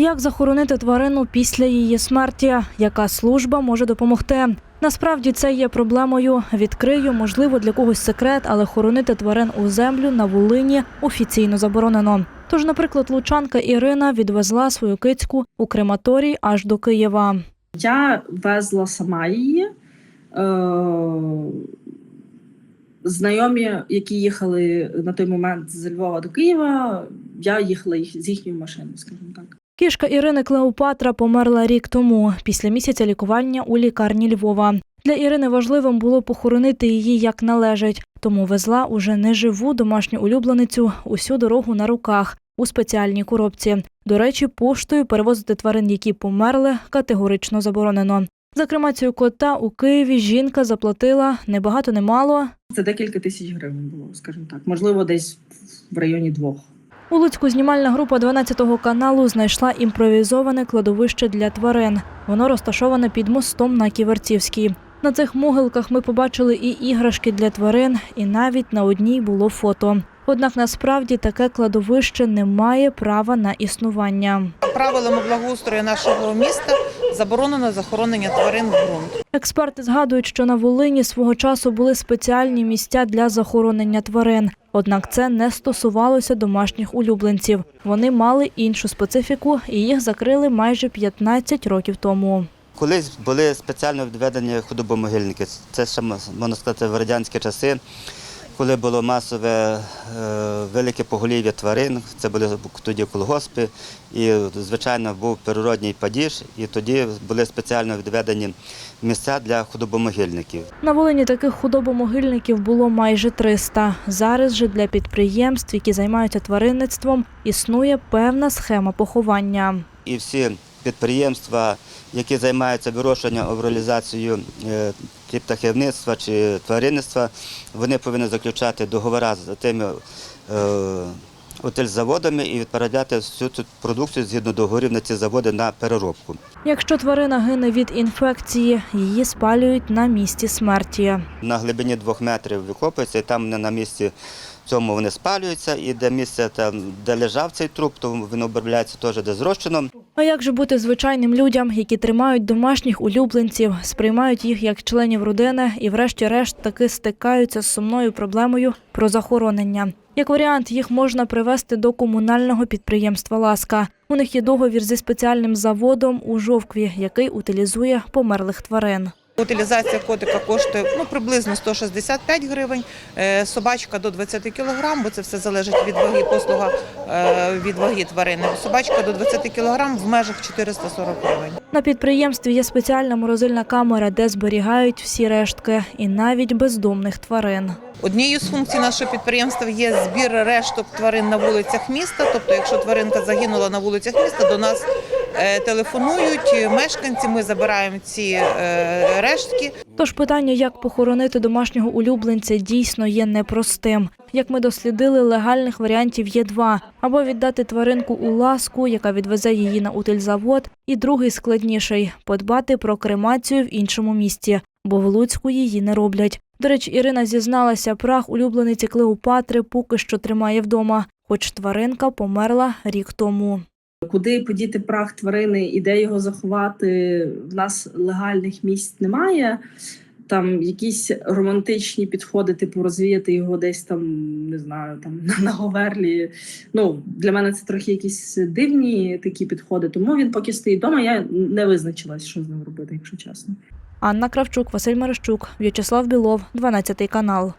Як захоронити тварину після її смерті? Яка служба може допомогти? Насправді це є проблемою. Відкрию, можливо, для когось секрет, але хоронити тварин у землю на Волині офіційно заборонено. Тож, наприклад, лучанка Ірина відвезла свою кицьку у крематорій аж до Києва. Я везла сама її. Е, знайомі, які їхали на той момент з Львова до Києва, я їхала їх з їхньою машиною, скажімо так. Кішка Ірини Клеопатра померла рік тому, після місяця лікування у лікарні Львова. Для Ірини важливим було похоронити її як належить, тому везла уже неживу домашню улюбленицю усю дорогу на руках у спеціальній коробці. До речі, поштою перевозити тварин, які померли, категорично заборонено. За кремацію кота у Києві жінка заплатила не багато, не мало. Це декілька тисяч гривень було, скажімо так. Можливо, десь в районі двох. У Луцьку знімальна група 12-го каналу знайшла імпровізоване кладовище для тварин. Воно розташоване під мостом на Ківерцівській. На цих могилках ми побачили і іграшки для тварин, і навіть на одній було фото. Однак насправді таке кладовище не має права на існування. Правилами благоустрою нашого міста заборонено захоронення тварин в ґрунт. Експерти згадують, що на Волині свого часу були спеціальні місця для захоронення тварин. Однак це не стосувалося домашніх улюбленців. Вони мали іншу специфіку і їх закрили майже 15 років тому. Колись були спеціально відведені худобомогильники. Це ще можна сказати в радянські часи, коли було масове е, велике поголів'я тварин. Це були тоді колгоспи, і звичайно був природній падіж, і тоді були спеціально відведені місця для худобомогильників. На Волині таких худобомогильників було майже 300. Зараз же для підприємств, які займаються тваринництвом, існує певна схема поховання. І всі підприємства, які займаються вирощуванням, обролізацією е, чи птахівництва чи тваринництва, вони повинні заключати договори з тими е, отельзаводами і відправляти всю цю продукцію згідно договорів на ці заводи на переробку. Якщо тварина гине від інфекції, її спалюють на місці смерті. На глибині двох метрів викопується, і там на місці цьому вони спалюються, і де місце там, де лежав цей труп, то він обробляється теж де зрощено. А як же бути звичайним людям, які тримають домашніх улюбленців, сприймають їх як членів родини і, врешті-решт, таки стикаються з сумною проблемою про захоронення? Як варіант, їх можна привести до комунального підприємства Ласка. У них є договір зі спеціальним заводом у Жовкві, який утилізує померлих тварин. Утилізація котика коштує ну, приблизно 165 гривень, е, собачка до 20 кг, бо це все залежить від ваги, послуга е, від ваги тварини. Собачка до 20 кг в межах 440 гривень. На підприємстві є спеціальна морозильна камера, де зберігають всі рештки і навіть бездомних тварин. Однією з функцій нашого підприємства є збір решток тварин на вулицях міста. Тобто, якщо тваринка загинула на вулицях міста, до нас телефонують мешканці. Ми забираємо ці е, рештки. Тож питання, як похоронити домашнього улюбленця, дійсно є непростим. Як ми дослідили, легальних варіантів є два: або віддати тваринку у ласку, яка відвезе її на утильзавод, і другий складніший подбати про кремацію в іншому місті, бо в Луцьку її не роблять. До речі, Ірина зізналася, прах улюблениці Клеопатри поки що тримає вдома, хоч тваринка померла рік тому. Куди подіти прах тварини і де його заховати? В нас легальних місць немає. Там якісь романтичні підходи, типу розвіяти його десь там, не знаю, там на Говерлі. Ну для мене це трохи якісь дивні такі підходи. Тому він поки стоїть вдома. Я не визначилась, що з ним робити, якщо чесно. Анна Кравчук, Василь Мерещук, В'ячеслав Білов, 12 канал.